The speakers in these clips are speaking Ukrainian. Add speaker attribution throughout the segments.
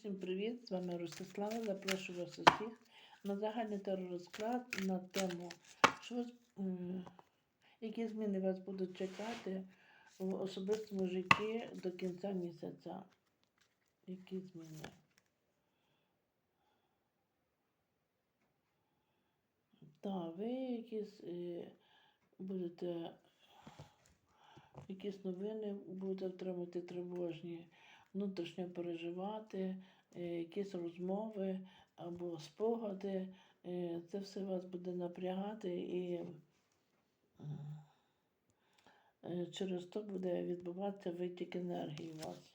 Speaker 1: Всім привіт! З вами Ростислава. Запрошую вас усіх на загальний теророзклад на тему, що які зміни вас будуть чекати в особистому житті до кінця місяця. Які зміни? Так, ви якісь е, будете якісь новини будете отримати тривожні, внутрішньо переживати, е, якісь розмови або спогади. Е, Це все вас буде напрягати і е, через то буде відбуватися витік енергії у вас.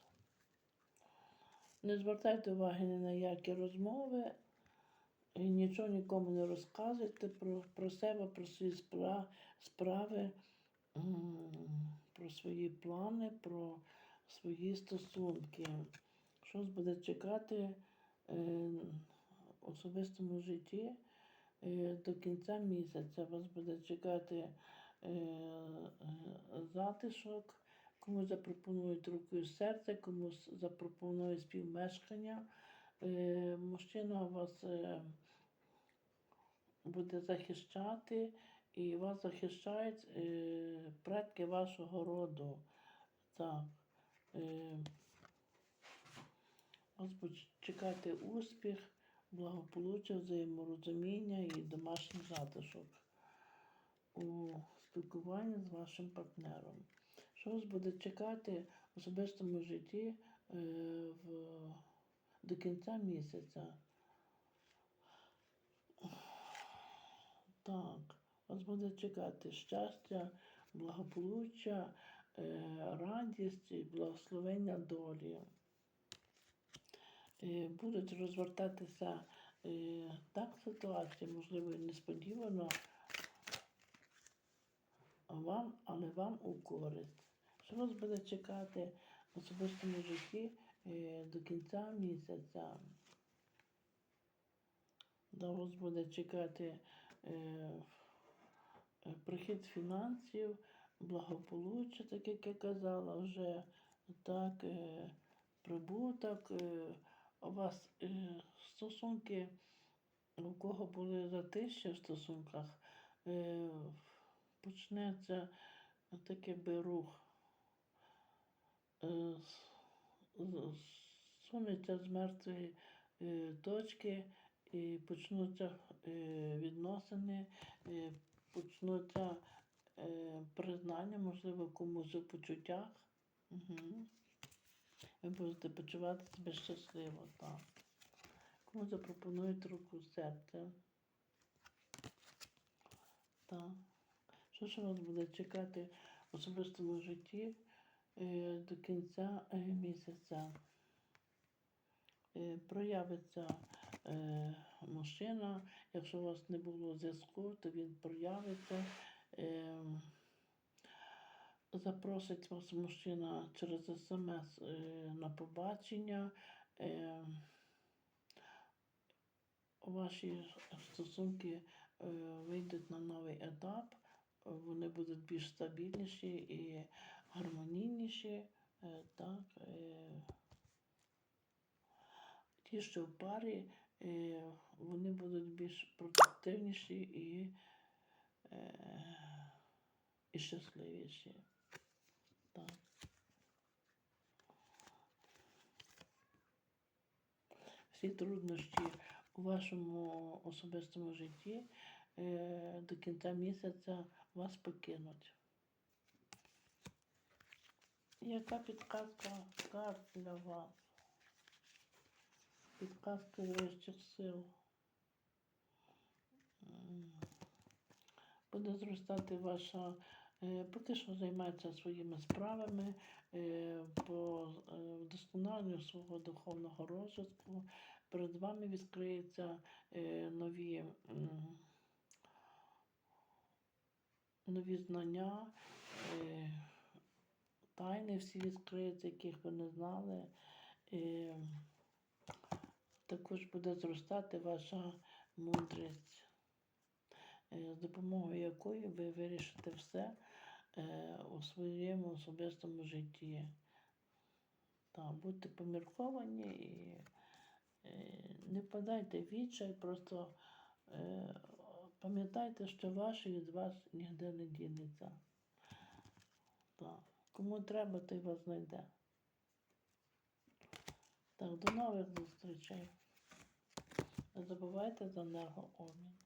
Speaker 1: Не звертайте уваги ні на які розмови, і нічого нікому не розказуйте про, про себе, про свої справи, про свої плани, про свої стосунки. Що вас буде чекати е, особистому житті е, до кінця місяця. Вас буде чекати е, е, затишок, комусь запропонують руку і серце, комусь запропонують співмешкання. Е, Мужчина вас е, буде захищати, і вас захищають е, предки вашого роду. Так. Е, буде чекати успіх, благополуччя, взаєморозуміння і домашній затишок у спілкуванні з вашим партнером. Що вас буде чекати в особистому житті е, в, до кінця місяця? Так, вас буде чекати щастя, благополуччя, радість і благословення долі. Е, Будуть розвертатися е, так ситуації, можливо, і несподівано вам, але вам у користь. Що вас буде чекати в особистому житті е, до кінця місяця? Да, вас буде чекати е, е, прихід фінансів, благополуччя, так як я казала вже, так, е, прибуток. Е, у вас е, стосунки, у кого були затища в стосунках, почнеться такий би рух. Сунеться з мертвої точки і почнуться відносини, почнуться е, признання, можливо, комусь у почуттях. Угу. Ви будете почувати себе щасливо, так. Кому запропонують руку серце. Так. Що ж вас буде чекати в особистому житті е, до кінця е, місяця? Проявиться мужчина. Якщо у вас не було зв'язку, то він проявиться. Е, запросить вас мужчина через смс е, на побачення. Е, ваші стосунки е, вийдуть на новий етап, вони будуть більш стабільніші і гармонійніші. Е, так, е, ті, що в парі, е, вони будуть більш продуктивніші і, і щасливіші. Так. Всі труднощі у вашому особистому житті е, до кінця місяця вас покинуть. Яка підказка карт для вас? Підказки вищих сил. Буде зростати ваша, поки що займається своїми справами е, по е, вдосконаленню свого духовного розвитку. Перед вами відкриються е, нові, нові знання, е, тайни всі відкриються, яких ви не знали. Е, також буде зростати ваша мудрість, е, з допомогою якої ви вирішите все е, у своєму особистому житті. Так, будьте помірковані і Не впадайте в відчай, просто е, пам'ятайте, що ваше від вас ніде не дінеться. Так. Кому треба, той вас знайде. Так, до нових зустрічей. Не забувайте за енергообмін.